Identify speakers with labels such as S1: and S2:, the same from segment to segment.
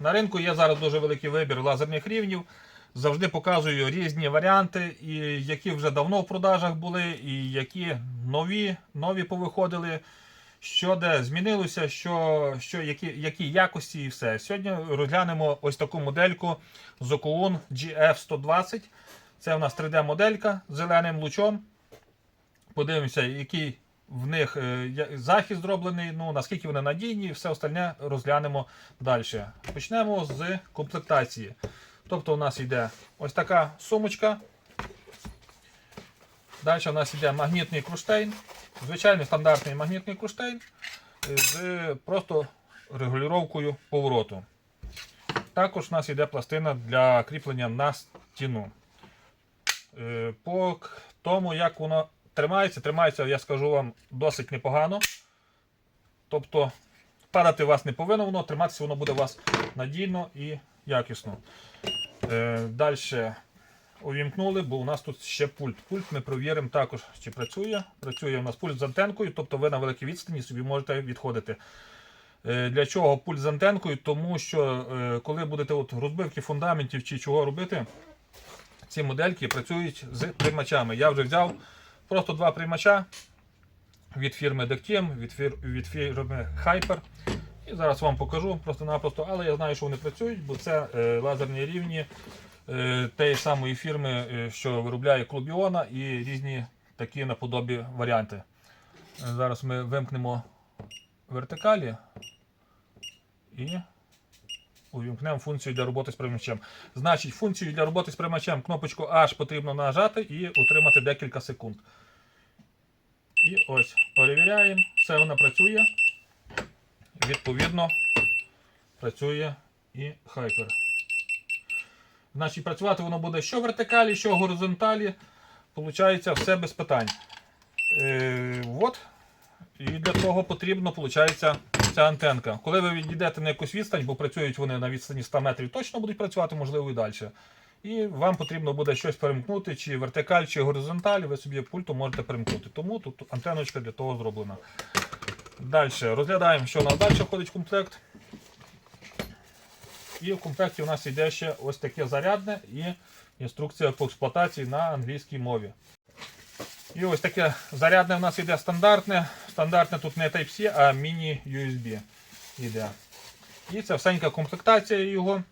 S1: На ринку є зараз дуже великий вибір лазерних рівнів. Завжди показую різні варіанти, і які вже давно в продажах були, і які нові, нові повиходили, що де змінилося, що, що, які, які якості і все. Сьогодні розглянемо ось таку модельку Zocloon GF120. Це у нас 3D-моделька з зеленим лучом. Подивимося, який в них е, захист зроблений, ну, наскільки вони надійні, і все остальне розглянемо далі. Почнемо з комплектації. Тобто у нас йде ось така сумочка. Далі у нас йде магнітний круштейн. Звичайний стандартний магнітний круштейн е, з просто регулюванням повороту. Також у нас йде пластина для кріплення на стіну. Е, По тому, як воно тримається, тримається, я скажу вам, досить непогано. Тобто падати вас не повинно воно, триматися воно буде у вас надійно і якісно. Е, Далі увімкнули, бо у нас тут ще пульт. Пульт ми провіримо також, чи працює. Працює у нас пульт з антенкою, тобто ви на великій відстані собі можете відходити. Е, Для чого пульт з антенкою? Тому що е, коли будете от розбивки фундаментів чи чого робити, ці модельки працюють з приймачами. Я вже взяв просто два приймача від фірми Dectim, від, фір, від фірми Hyper. І зараз вам покажу просто-напросто, але я знаю, що вони працюють, бо це е, лазерні рівні е, тієї самої фірми, е, що виробляє Клубіона і різні такі наподобі варіанти. Е, Зараз ми вимкнемо вертикалі і увімкнемо функцію для роботи з приймачем. Значить, функцію для роботи з приймачем кнопочку H потрібно нажати і утримати декілька секунд. І ось перевіряємо, все вона працює. Відповідно, працює і Hyper. Значить, працювати воно буде що вертикалі, що горизонталі. Получається все без питань. Е, от. І для того потрібно, виходить, ця антенка. Коли ви відійдете на якусь відстань, бо працюють вони на відстані 100 метрів, точно будуть працювати, можливо, і далі. І вам потрібно буде щось перемкнути, чи вертикаль, чи горизонталь, ви собі пультом можете перемкнути. Тому тут антеночка для того зроблена. Далі розглядаємо, що у нас далі входить в комплект. І в комплекті у нас йде ще ось таке зарядне і інструкція по експлуатації на англійській мові. І ось таке зарядне у нас йде стандартне. Стандартне тут не Type-C, а міні-USB йде. І це всенька комплектація його.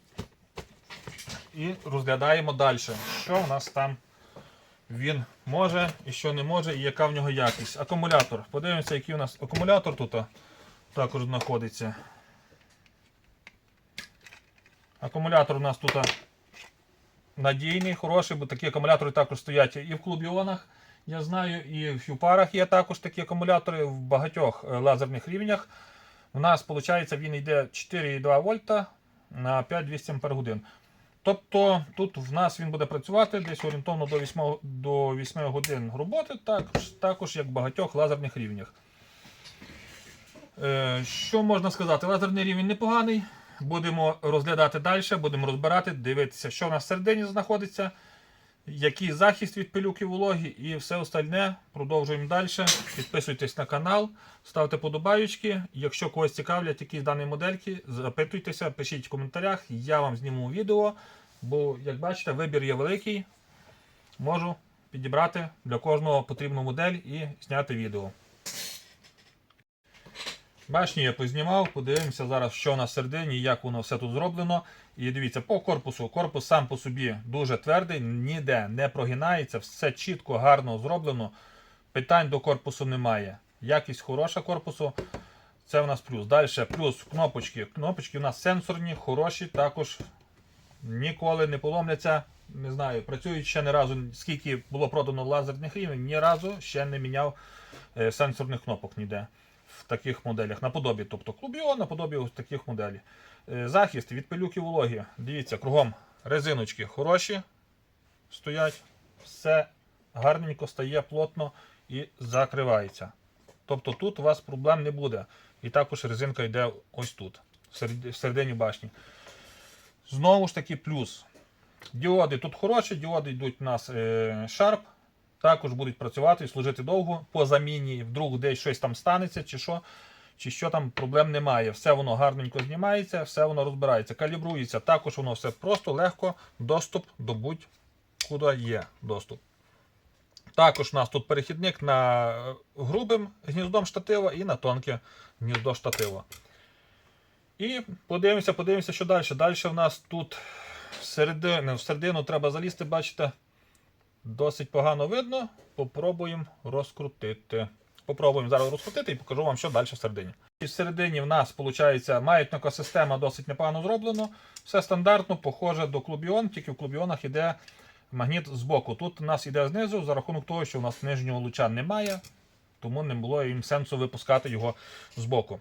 S1: І розглядаємо далі, що у нас там він може і що не може, і яка в нього якість. Акумулятор. Подивимося, який у нас акумулятор тут також знаходиться. Акумулятор у нас тут надійний, хороший, бо такі акумулятори також стоять і в клубіонах. Я знаю, і в фюпарах є також такі акумулятори в багатьох е, лазерних рівнях. У нас, виходить, він йде 4,2 вольта на 5200 Ампер-годин. Тобто тут в нас він буде працювати десь орієнтовно до 8, до 8 годин роботи, також, також як в багатьох лазерних рівнях. Е, що можна сказати? Лазерний рівень непоганий. Будемо розглядати далі, будемо розбирати, дивитися, що в нас всередині знаходиться, який захист від пилюки вологі і все остальне. Продовжуємо далі. Підписуйтесь на канал, ставте подобаючки. Якщо когось цікавлять якісь дані модельки, запитуйтеся, пишіть в коментарях, я вам зніму відео. Бо, як бачите, вибір є великий. Можу підібрати для кожного потрібну модель і зняти відео. Башню я познімав, подивимося зараз, що у нас всередині, як воно все тут зроблено. І дивіться, по корпусу. Корпус сам по собі дуже твердий, ніде не прогинається, все чітко, гарно зроблено. Питань до корпусу немає. Якість хороша корпусу. Це у нас плюс. Далі плюс кнопочки. Кнопочки у нас сенсорні, хороші, також ніколи не поломляться. Не знаю, працюють ще не разу, скільки було продано лазерних рівень, ні разу ще не міняв е, сенсорних кнопок ніде в таких моделях. Наподобі, тобто клубіон, наподобі ось таких моделей. Е, Захист від пилюки вологі. Дивіться, кругом резиночки хороші стоять, все гарненько стає плотно і закривається. Тобто тут у вас проблем не буде. І також резинка йде ось тут, всеред- всередині башні. Знову ж таки, плюс. Діоди тут хороші, діоди йдуть у нас е, Sharp. Також будуть працювати і служити довго по заміні. Вдруг десь щось там станеться чи що. чи що там проблем немає. Все воно гарненько знімається, все воно розбирається, калібрується. Також воно все просто легко, доступ до будь-куди є доступ. Також у нас тут перехідник на е, грубим гніздом штатива і на тонке гніздо штатива. І подивимося, подивимося, що далі. Далі в нас тут всередину, всередину треба залізти, бачите, досить погано видно. Попробуємо розкрутити. Попробуємо зараз розкрутити і покажу вам, що далі всередині. І всередині в нас, виходить, маятникова система досить непогано зроблено. Все стандартно, похоже до клубіон, тільки в клубіонах йде магніт збоку. Тут у нас йде знизу за рахунок того, що у нас нижнього луча немає, тому не було їм сенсу випускати його збоку.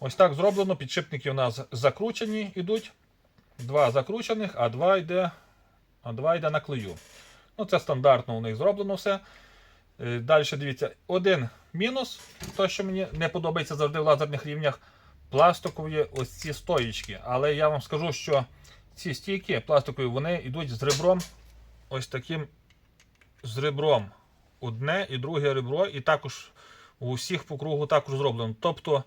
S1: Ось так зроблено. Підшипники у нас закручені йдуть. Два закручених, а два йде, а два йде на клею. Ну, це стандартно у них зроблено все. Далі дивіться, один мінус, то, що мені не подобається завжди в лазерних рівнях, пластикові ось ці стоїчки. Але я вам скажу, що ці стійки пластикові вони йдуть з ребром, ось таким з ребром. Одне і друге ребро, і також у всіх по кругу також зроблено. Тобто,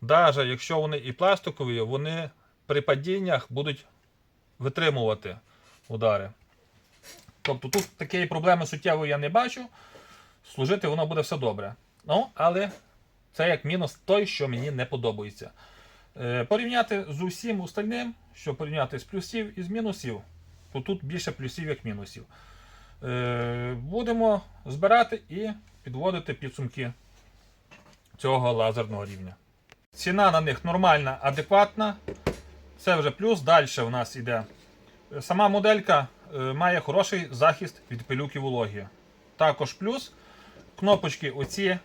S1: навіть якщо вони і пластикові, вони при падіннях будуть витримувати удари. Тобто тут такої проблеми суттєвої я не бачу. Служити воно буде все добре. Ну, але це як мінус той, що мені не подобається. Е, порівняти з усім остальним, що порівняти з плюсів і з мінусів, то тут більше плюсів, як мінусів. Е, будемо збирати і підводити підсумки цього лазерного рівня. Ціна на них нормальна, адекватна. Це вже плюс. Далі у нас йде. Сама моделька має хороший захист від пилюки вологі. Також плюс. Кнопочки оці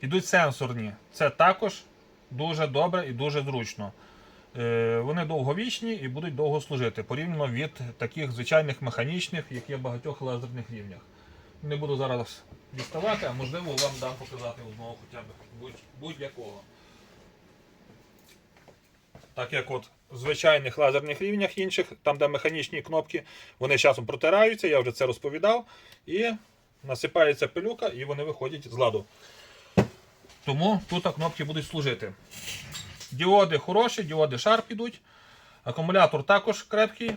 S1: йдуть сенсорні. Це також дуже добре і дуже зручно. Е, Вони довговічні і будуть довго служити, порівняно від таких звичайних механічних, як є в багатьох лазерних рівнях. Не буду зараз діставати, а можливо вам дам показати одного хоча б будь- будь-якого. Так як от звичайних лазерних рівнях інших, там де механічні кнопки, вони часом протираються, я вже це розповідав, і насипається пилюка, і вони виходять з ладу. Тому тут кнопки будуть служити. Діоди хороші, діоди шарп ідуть. Акумулятор також крепкий.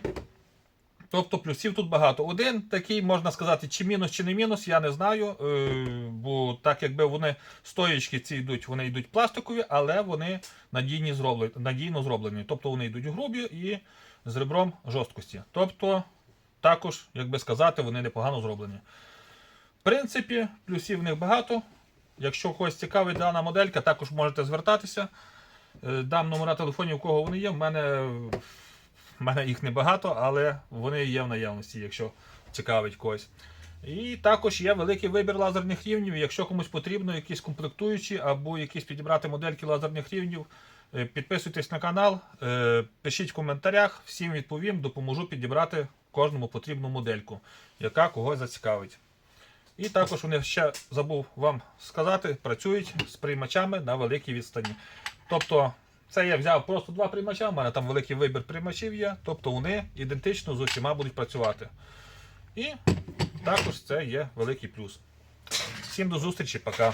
S1: Тобто плюсів тут багато. Один такий, можна сказати, чи мінус, чи не мінус, я не знаю. Е, Бо так якби вони стоїчки ці йдуть, вони йдуть пластикові, але вони надійні зроблені, надійно зроблені. Тобто вони йдуть грубі і з ребром жорсткості. Тобто, також, як би сказати, вони непогано зроблені. В принципі, плюсів в них багато. Якщо когось цікавить дана моделька, також можете звертатися. Е, Дам номера телефонів, у кого вони є. В мене, в мене їх небагато, але вони є в наявності, якщо цікавить когось. І також є великий вибір лазерних рівнів. Якщо комусь потрібно якісь комплектуючі або якісь підібрати модельки лазерних рівнів, е, підписуйтесь на канал, е, пишіть в коментарях, всім відповім, допоможу підібрати кожному потрібну модельку, яка когось зацікавить. І також вони ще забув вам сказати, працюють з приймачами на великій відстані. Тобто, це я взяв просто два приймача, у мене там великий вибір приймачів є, тобто вони ідентично з усіма будуть працювати. І також це є великий плюс. Всім до зустрічі, пока.